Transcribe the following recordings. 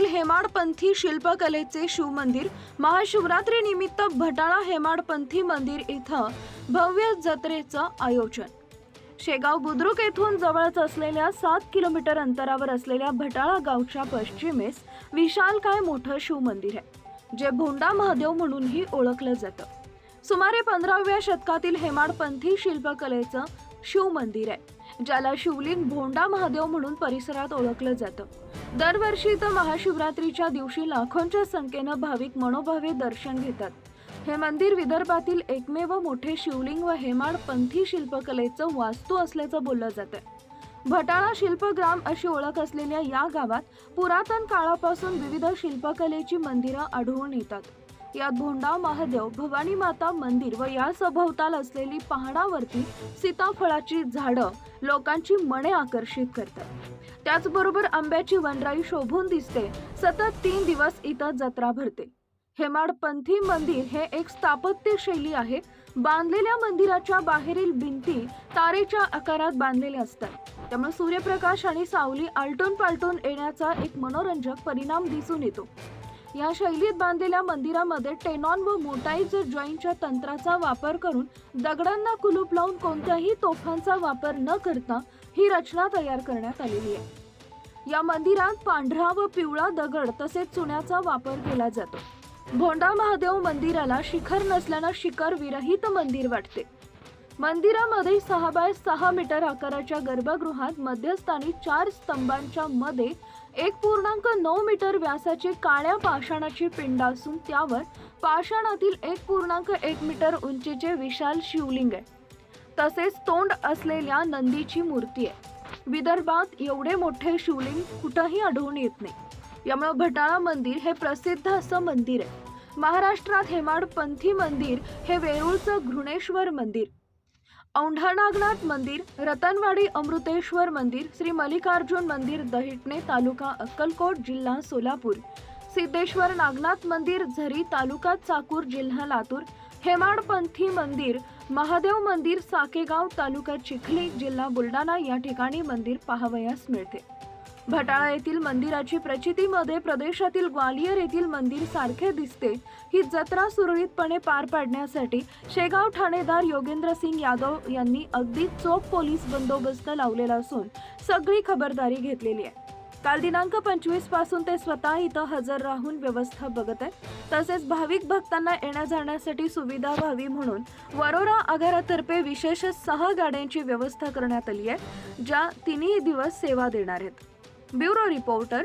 येथील हेमाडपंथी शिल्पकलेचे शिवमंदिर महाशिवरात्री निमित्त भटाळा हेमाडपंथी मंदिर इथं भव्य जत्रेचं आयोजन. शेगाव बुद्रुक येथून जवळच असलेल्या सात किलोमीटर अंतरावर असलेल्या भटाळा गावच्या पश्चिमेस विशालकाय मोठं शिवमंदिर आहे जे भोंडा महादेव म्हणूनही ओळखलं जातं. सुमारे पंधराव्या शतकातील हेमाडपंथी शिल्पकलेचं शिवमंदिर आहे. ज्याला शिवलिंग भोंडा महादेव म्हणून परिसरात ओळखलं जातं. दरवर्षी तर महाशिवरात्रीच्या दिवशी लाखोंच्या संख्येनं भाविक मनोभावे दर्शन घेतात. हे मंदिर विदर्भातील एकमेव मोठे शिवलिंग व हेमाडपंथी शिल्पकलेचं वास्तू असल्याचं बोललं जातं भटाळा शिल्पग्राम अशी ओळख असलेल्या या गावात पुरातन काळापासून विविध शिल्पकलेची मंदिरं आढळून येतात. यात भोंडा महादेव भवानी माता मंदिर व या सभोवताल असलेली पहाडावरती सीताफळाची झाडं लोकांची मने आकर्षित करतात. त्याचबरोबर आंब्याची वनराई शोभून दिसते. सतत तीन दिवस इथं जत्रा भरते. हेमाडपंथी मंदिर हे एक स्थापत्य शैली आहे. बांधलेल्या मंदिराच्या बाहेरील भिंती तारेच्या आकारात बांधलेल्या असतात. त्यामुळे सूर्यप्रकाश आणि सावली आलटून पालटून येण्याचा एक मनोरंजक परिणाम दिसून येतो. या शैलीत बांधलेल्या मंदिरामध्ये टेनॉन व मोटाईज जॉईंटच्या तंत्राचा वापर करून दगडांना कुलूप लावून कोणत्याही तोफांचा वापर न करता ही रचना तयार करण्यात आलेली आहे. या मंदिरात पांढरा व पिवळा दगड तसेच चुन्याचा वापर केला जातो. भोंडा महादेव मंदिराला शिखर नसल्यानं शिखर विरहित मंदिर वाटते. मंदिरामध्ये सहा बाय सहा मीटर आकाराच्या गर्भगृहात मध्यस्थानी चार स्तंभांच्या मध्ये एक पूर्णांक नऊ मीटर व्यासाची काळ्या पाषाणाची पिंड असून त्यावर पाषाणातील एक पूर्णांक एक मीटर उंचीचे विशाल शिवलिंग आहे. तसेच तोंड असलेल्या नंदीची मूर्ती आहे. विदर्भात एवढे मोठे शिवलिंग कुठंही आढळून येत नाही. यामुळे भटाळा मंदिर हे प्रसिद्ध असं मंदिर आहे. महाराष्ट्रात हेमाडपंथी मंदिर हे वेरूळचं घृणेश्वर मंदिर. औंढा नागनाथ मंदिर रतनवाडी अमृतेश्वर मंदिर श्री मल्लिकार्जुन मंदिर दहिटणे तालुका अक्कलकोट जिल्हा सोलापूर. सिद्धेश्वर नागनाथ मंदिर झरी तालुका चाकूर जिल्हा लातूर. हेमाडपंथी मंदिर महादेव मंदिर साकेगाव तालुका चिखली जिल्हा बुलढाणा या ठिकाणी मंदिर पाहावयास मिळते. भटाळा येथील मंदिराची प्रचितीमध्ये प्रदेशातील ग्वालियर येथील मंदिर सारखे दिसते. ही जत्रा सुरळीतपणे पार पाडण्यासाठी शेगाव ठाणेदार योगेंद्र सिंग यादव यांनी अगदी चोख पोलीस बंदोबस्त लावलेला असून सगळी खबरदारी घेतलेली आहे. काल दिनांक पंचवीसपासून ते स्वतः इथं हजर राहून व्यवस्था बघत आहे तसेच भाविक भक्तांना येण्या जाण्यासाठी सुविधा व्हावी म्हणून वरोरा आगारातर्फे विशेष सहा गाड्यांची व्यवस्था करण्यात आली आहे ज्या तिन्ही दिवस सेवा देणार आहेत. Bureau reporter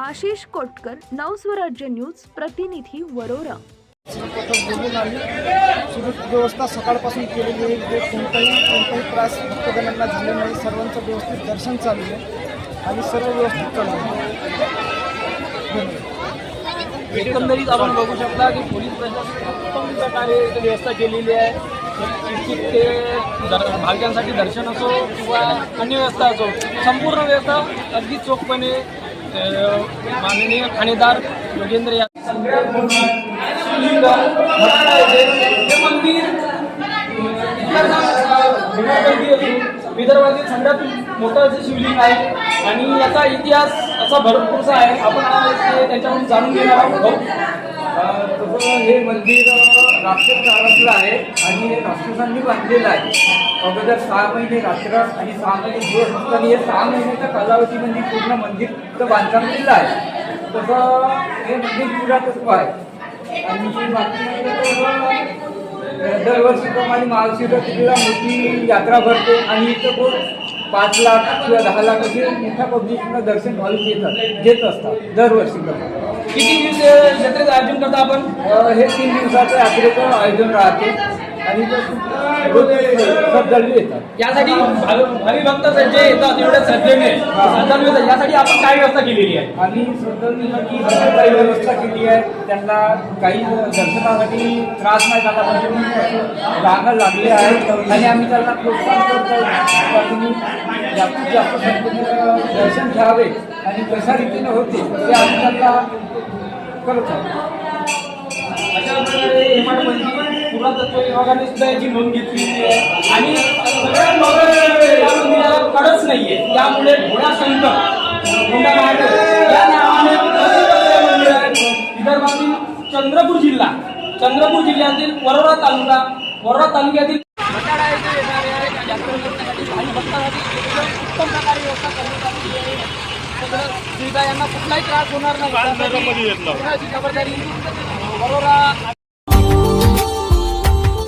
Ashish Kotkar Navswarajya news प्रतिनिधी वरोरा. बोलून आम्ही सकाळपासून केलेली आहे. इथे कोणताही कोणताही त्रास भक्तजनांना झाले नाही सर्वांचं व्यवस्थित दर्शन चालू आहे आणि सर्व व्यवस्थित चालू आहे. एकंदरीत आपण बघू शकता की पोलीस प्रशासन उत्तम प्रकारे व्यवस्था केलेली आहे. ते दर भाविकांसाठी दर्शन असो किंवा अन्य व्यवस्था असो संपूर्ण व्यवस्था अगदी चोखपणे माननीय खाणेदार योगेंद्र या हे मंदिर विदर्भातील असून सगळ्यात मोठं असं शिवलिंग आहे आणि याचा इतिहास असा भरपूरसा आहे. आपण आज ते जाणून घेणार आहोत. हे मंदिर राक्षस काळातलं आहे आणि हे राक्षसांनी बांधलेलं आहे. अगोदर सहा महिने राक्षस आणि सहा महिने दिवस असताना हे सहा महिन्याच्या कालावधीमध्ये पूर्ण मंदिर बांधकाम केलं आहे. तसं हे मंदिर पुरातत्व आहे. आणि बाकी म्हटलं दरवर्षीप्रमाणे महाशिवरात्रीला मोठी यात्रा भरते. आणि इथं पाच लाख किंवा दहा लाख असे मोठ्या पब्लिकनं दर्शन घालून येतात घेत असतात दरवर्षीप्रमाणे किती दिवस जत्रेचं आयोजन करता आपण? हे तीन दिवसाचं यात्रेचं आयोजन राहते. आणि यासाठी भावी भावी भक्त जे येतात एवढ्या श्रद्धेने. श्रद्धाळू येतात. यासाठी आपण काय व्यवस्था केलेली आहे? आणि सगळी काही व्यवस्था केली आहे त्यांना काही दर्शनासाठी त्रास नाही झाला पाहिजे रांगा लागल्या आहेत आणि आम्ही त्यांना प्रोत्साहन करतो. तुम्ही जास्तीत जास्त संख्येनं दर्शन घ्यावे आणि कशा रीतीनं होते ते आम्ही त्यांना करत. आहोत अशा प्रकारे हेमाड मंदिर पुरातत्व विभागाने सुद्धा याची नोंद घेतलेली आहे आणि सगळ्यात महत्त्वाचं म्हणजे या मंदिराला कडच नाहीये. त्यामुळे घोडा संकट हुंडा महादेव या नावाने प्रसिद्ध मंदिर आहे. विदर्भातील चंद्रपूर जिल्हा चंद्रपूर जिल्ह्यातील वरोरा तालुका वरोरा तालुक्यातील उत्तम प्रकारे व्यवस्था करण्यात आलेली आहे सुविधा यांना कुठलाही त्रास होणार नाही खबरदारी वरोरा